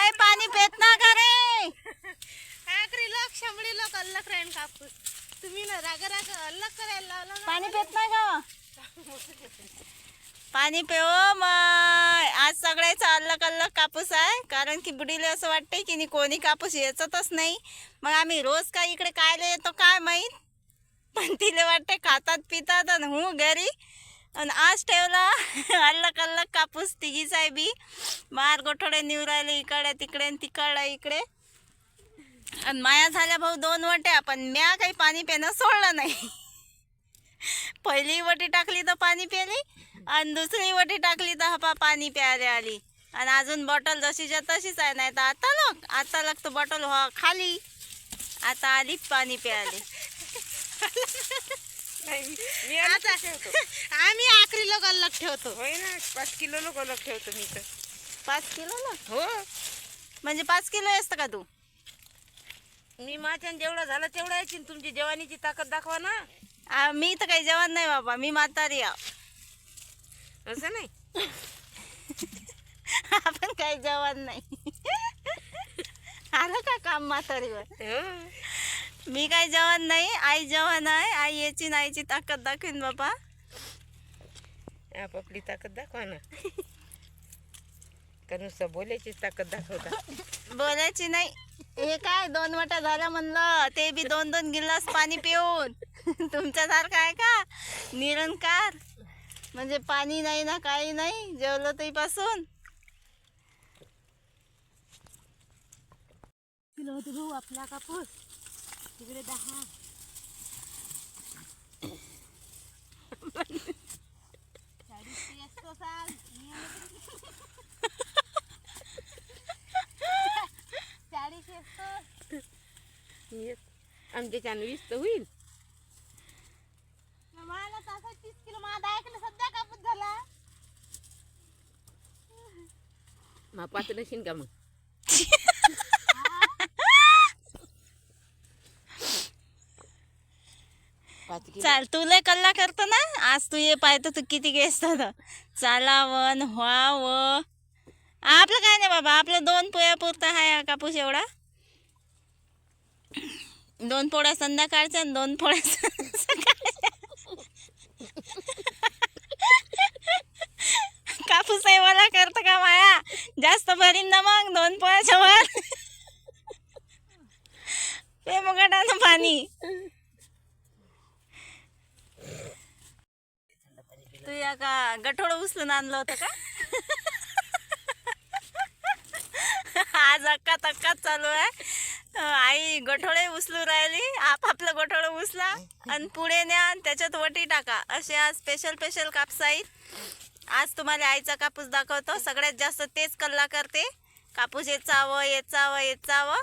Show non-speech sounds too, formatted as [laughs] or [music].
काय पाणी पेत ना का रे आखरी लोक शंभरी लोक अल्लक राहीन कापूस. तुम्ही ना राग राग अल्लक करायला लावला ना. पाणी पेत नाही का पाणी पेव मग आज सगळ्याचा अल्लक अल्लक कापूस आहे. कारण की बुडीले असं वाटतंय की नी कोणी कापूस येचतच नाही. मग आम्ही रोज काय इकडे कायला येतो काय माहीत? पण तिला वाटते खातात पितात आणि हू घरी. आणि आज ठेवला. [laughs] अल्लक अल्लक कापूस तिघीच आहे बी मार गोठोडे निवरायले इकडे तिकडे आणि तिकडे इकडे. आणि माया झाल्या भाऊ दोन वट्या पण म्या काही पाणी पेणं सोडलं नाही. [laughs] पहिली वटी टाकली तर पाणी प्याली आणि दुसरी वटी टाकली तर हपा पाणी प्यायला आली. आणि अजून बॉटल जशीच्या तशीच आहे नाही तर आता लग आता लागतं बॉटल हो खाली. आता आली पाणी प्यायले. [laughs] मी आता [laughs] आम्ही आखरी लोक अल्लक ठेवतो. होय ना पाच किलो लोक अलग ठेवतो मी तर. पाच किलो ना? हो. म्हणजे पाच किलो असतं का तू? मी माझ्या जेवढं झालं तेवढं यायची न तुमची जवानीची ताकद दाखवा ना. आ, मी तर काही जेवण नाही बाबा मी म्हातारी आहो. असं नाही? [laughs] आपण काही जेवण नाही. [laughs] आलं का काम म्हातारीवर? हो. मी काही जेवण नाही आई जेवण आहे. आई याची न आईची ताकद दाखवीन बाबा. आपापली ताकद दाखवा ना. का नुसतं बोलायचीच ताकद दाखवता. बोलायची नाही. हे काय दोन वाटा झाला म्हणलं. ते बी दोन दोन गिलास पाणी पिऊन. [laughs] तुमच्यासारखं आहे का? निरंकार. म्हणजे पाणी नाही ना काही नाही. जेवलं तरी पासून किलो होते भाऊ आपला कापूस. तिकडे दहा चाळीसची असतो साल. चाळीस असतो येस. आमच्या छान वीस तर होईल मला तसा तीस किलो मला दहा किलो सध्या कापूस झाला मग पाच नशीन का मग चाल तू लय कल्ला करतो ना? आज तू ये पाहतो तू किती गेस चालावन व्हाव आपलं काय नाही बाबा आपलं दोन पोया पुरता हा कापूस एवढा. दोन पोळ्या संध्याकाळच्या आणि दोन पोळ्या कापूस आहे मला करतं का माया? जास्त भरीन ना मग दोन पोळ्याच्या वर. ते मुगाटानं पाणी. तू का गठोड उचलून आणलं होतं का? आज अक्का तक्काच चालू आहे. आई गठोळे उचलू राहिली आपापलं गठोळ उचला आणि पुढे न्या आणि त्याच्यात वटी टाका. असे आज स्पेशल स्पेशल कापसा आहेत आज तुम्हाला आईचा कापूस दाखवतो. सगळ्यात जास्त तेच कल्ला करते कापूस येचावं येचावं येचावं